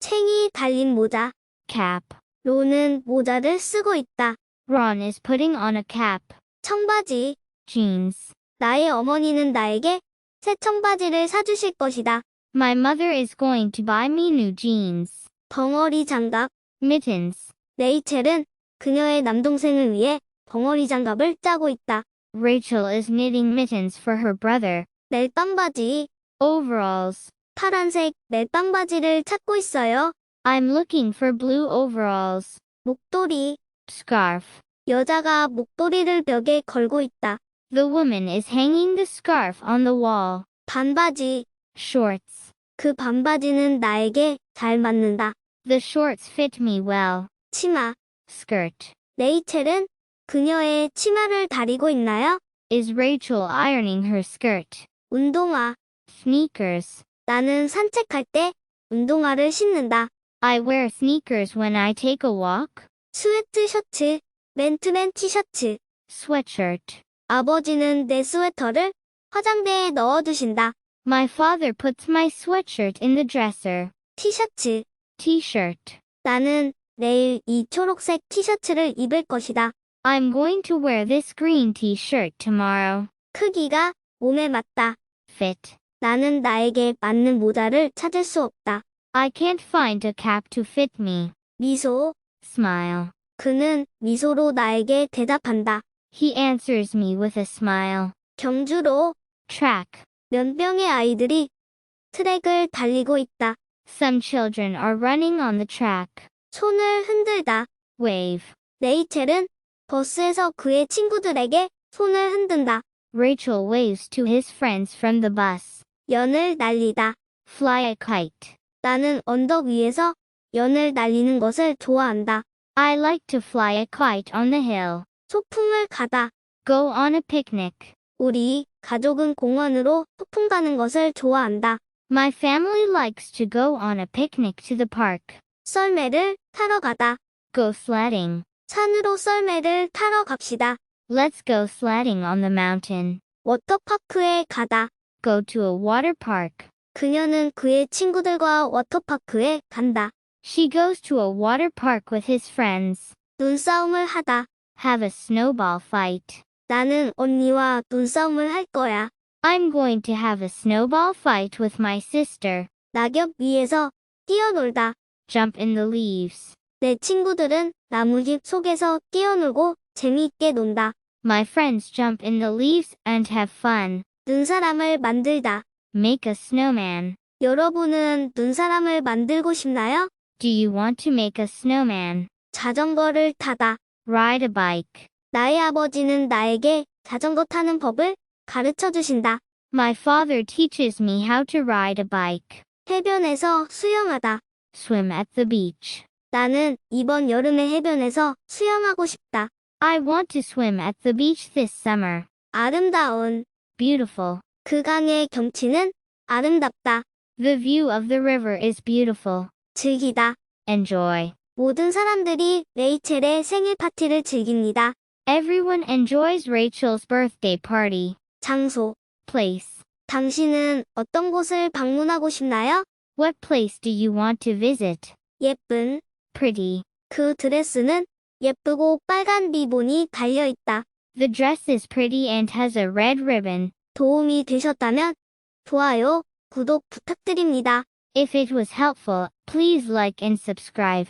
챙이 달린 모자. cap. 론은 모자를 쓰고 있다. Ron is putting on a cap. 청바지. Jeans. 나의 어머니는 나에게 새 청바지를 사주실 것이다. My mother is going to buy me new jeans. 벙어리 장갑. Mittens. 레이첼은 그녀의 남동생을 위해 벙어리 장갑을 짜고 있다. Rachel is knitting mittens for her brother. 멜빵 바지. Overalls. 파란색 멜빵 바지를 찾고 있어요. I'm looking for blue overalls. 목도리. Scarf. 여자가 목도리를 벽에 걸고 있다. The woman is hanging the scarf on the wall. 반바지. Shorts. 그 반바지는 나에게 잘 맞는다. The shorts fit me well. 치마. Skirt. 레이첼은 그녀의 치마를 다리고 있나요? Is Rachel ironing her skirt? 운동화. Sneakers. 나는 산책할 때 운동화를 신는다. I wear sneakers when I take a walk. 스웨트 셔츠. 맨투맨 티셔츠. Sweatshirt. 아버지는 내 스웨터를 화장대에 넣어두신다. My father puts my sweatshirt in the dresser. 티셔츠. T-shirt. 나는 내일 이 초록색 티셔츠를 입을 것이다. I'm going to wear this green t-shirt tomorrow. 크기가 몸에 맞다. Fit. 나는 나에게 맞는 모자를 찾을 수 없다. I can't find a cap to fit me. 미소. Smile. 그는 미소로 나에게 대답한다. He answers me with a smile. 경주로 Track. 몇 명의 아이들이 트랙을 달리고 있다. Some children are running on the track. 손을 흔들다. Wave. 레이첼은 버스에서 그의 친구들에게 손을 흔든다. Rachel waves to his friends from the bus. 연을 날리다. Fly a kite. 나는 언덕 위에서 연을 날리는 것을 좋아한다. I like to fly a kite on the hill. 소풍을 가다. Go on a picnic. 우리 가족은 공원으로 소풍 가는 것을 좋아한다. My family likes to go on a picnic to the park. 썰매를 타러 가다. Go sledding. 산으로 썰매를 타러 갑시다. Let's go sledding on the mountain. 워터파크에 가다. Go to a water park. 그녀는 그의 친구들과 워터파크에 간다. She goes to a water park with his friends. 눈싸움을 하다. Have a snowball fight. 나는 언니와 눈싸움을 할 거야. I'm going to have a snowball fight with my sister. 낙엽 위에서 뛰어놀다. Jump in the leaves. 내 친구들은 나무집 속에서 뛰어놀고 재미있게 논다. My friends jump in the leaves and have fun. 눈사람을 만들다. Make a snowman. 여러분은 눈사람을 만들고 싶나요? Do you want to make a snowman? 자전거를 타다. Ride a bike. 나의 아버지는 나에게 자전거 타는 법을 가르쳐 주신다. My father teaches me how to ride a bike. 해변에서 수영하다. Swim at the beach. 나는 이번 여름에 해변에서 수영하고 싶다. I want to swim at the beach this summer. 아름다운 Beautiful. 그 강의 경치는 아름답다. The view of the river is beautiful. 즐기다. Enjoy. 모든 사람들이 레이첼의 생일 파티를 즐깁니다. Everyone enjoys Rachel's birthday party. 장소. Place. 당신은 어떤 곳을 방문하고 싶나요? What place do you want to visit? 예쁜. Pretty. 그 드레스는 예쁘고 빨간 리본이 달려 있다. The dress is pretty and has a red ribbon. 도움이 되셨다면 좋아요, 구독 부탁드립니다. If it was helpful, please like and subscribe.